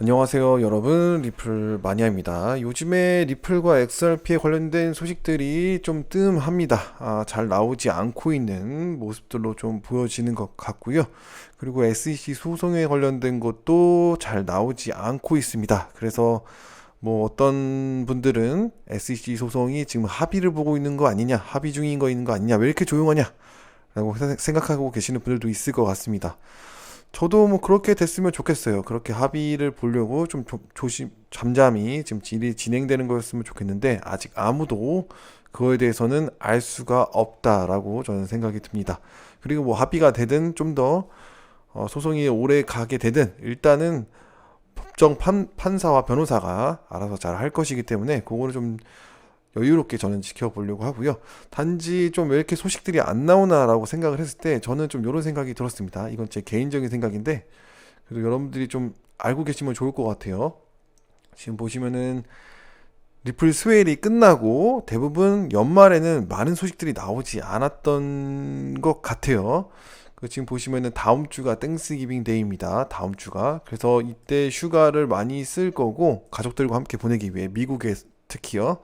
안녕하세요 여러분. 리플 마니아입니다. 요즘에 리플과 XRP에 관련된 소식들이 좀 뜸합니다. 아, 잘 나오지 않고 있는 모습들로 좀 보여지는 것 같고요. 그리고 SEC 소송에 관련된 것도 잘 나오지 않고 있습니다. 그래서 뭐 어떤 분들은 SEC 소송이 지금 합의를 보고 있는 거 아니냐 합의 중인 거 있는 거 아니냐 왜 이렇게 조용하냐 라고 생각하고 계시는 분들도 있을 것 같습니다 저도 뭐 그렇게 됐으면 좋겠어요. 그렇게 합의를 보려고 좀 조, 조심, 잠잠히 지금 일이 진행되는 거였으면 좋겠는데 아직 아무도 그거에 대해서는 알 수가 없다라고 저는 생각이 듭니다. 그리고 뭐 합의가 되든 좀더 어, 소송이 오래 가게 되든 일단은 법정 판, 판사와 변호사가 알아서 잘 할 것이기 때문에 그거를 좀 여유롭게 저는 지켜보려고 하고요. 단지 좀 왜 이렇게 소식들이 안 나오나라고 생각을 했을 때 저는 좀 이런 생각이 들었습니다. 이건 제 개인적인 생각인데 그래도 여러분들이 좀 알고 계시면 좋을 것 같아요. 지금 보시면은 리플 스웨일이 끝나고 대부분 연말에는 많은 소식들이 나오지 않았던 것 같아요. 그 지금 보시면은 다음 주가 땡스기빙 데이입니다. 다음 주가. 그래서 이때 휴가를 많이 쓸 거고 가족들과 함께 보내기 위해 미국에 특히요.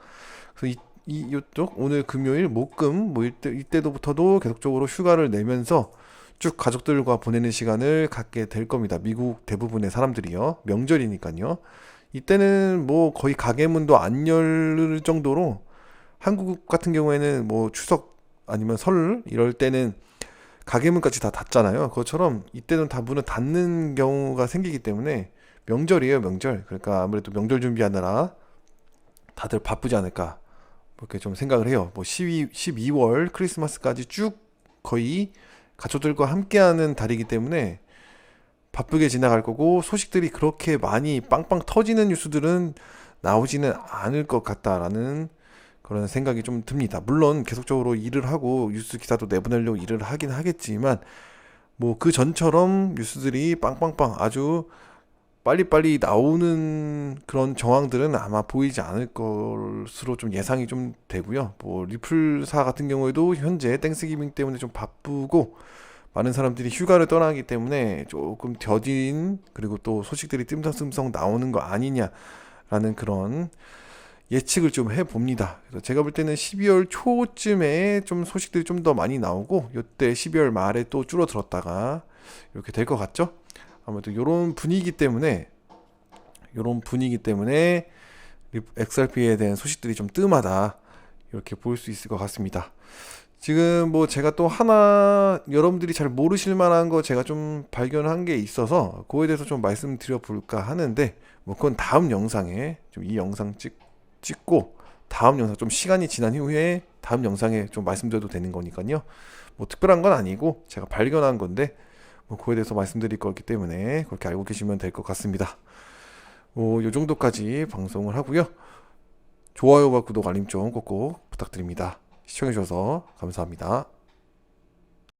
그래서 이, 이 이쪽 오늘 금요일 목금 뭐 이때 이때도부터도 계속적으로 휴가를 내면서 쭉 가족들과 보내는 시간을 갖게 될 겁니다. 미국 대부분의 사람들이요. 명절이니까요. 이때는 뭐 거의 가게 문도 안 열 정도로 한국 같은 경우에는 뭐 추석 아니면 설 이럴 때는 가게 문까지 다 닫잖아요. 그것처럼 이때는 다 문을 닫는 경우가 생기기 때문에 명절이에요, 명절. 그러니까 아무래도 명절 준비하느라 다들 바쁘지 않을까 그렇게 좀 생각을 해요. 뭐 12, 12월 크리스마스까지 쭉 거의 가족들과 함께하는 달이기 때문에 바쁘게 지나갈 거고 소식들이 그렇게 많이 빵빵 터지는 뉴스들은 나오지는 않을 것 같다라는 그런 생각이 좀 듭니다. 물론 계속적으로 일을 하고 뉴스 기사도 내보내려고 일을 하긴 하겠지만 뭐 그 전처럼 뉴스들이 빵빵빵 아주 빨리빨리 나오는 그런 정황들은 아마 보이지 않을 것으로 좀 예상이 좀 되고요. 뭐 리플사 같은 경우에도 현재 땡스기빙 때문에 좀 바쁘고 많은 사람들이 휴가를 떠나기 때문에 조금 더딘 그리고 또 소식들이 뜸성뜸성 나오는 거 아니냐라는 그런 예측을 좀 해봅니다. 그래서 제가 볼 때는 12월 초쯤에 좀 소식들이 좀 더 많이 나오고 이때 12월 말에 또 줄어들었다가 이렇게 될 것 같죠? 아무래도 이런 분위기 때문에 이런 분위기 때문에 XRP에 대한 소식들이 좀 뜸하다 이렇게 볼 수 있을 것 같습니다. 지금 뭐 제가 또 하나 여러분들이 잘 모르실 만한 거 제가 좀 발견한 게 있어서 그거에 대해서 좀 말씀드려 볼까 하는데 뭐 그건 다음 영상에 좀 이 영상 찍, 찍고 다음 영상 좀 시간이 지난 이후에 다음 영상에 좀 말씀드려도 되는 거니까요. 뭐 특별한 건 아니고 제가 발견한 건데 뭐 그거에 대해서 말씀드릴 거기 때문에 그렇게 알고 계시면 될 것 같습니다. 뭐, 요 정도까지 방송을 하고요. 좋아요와 구독, 알림 좀 꼭꼭 부탁드립니다. 시청해주셔서 감사합니다.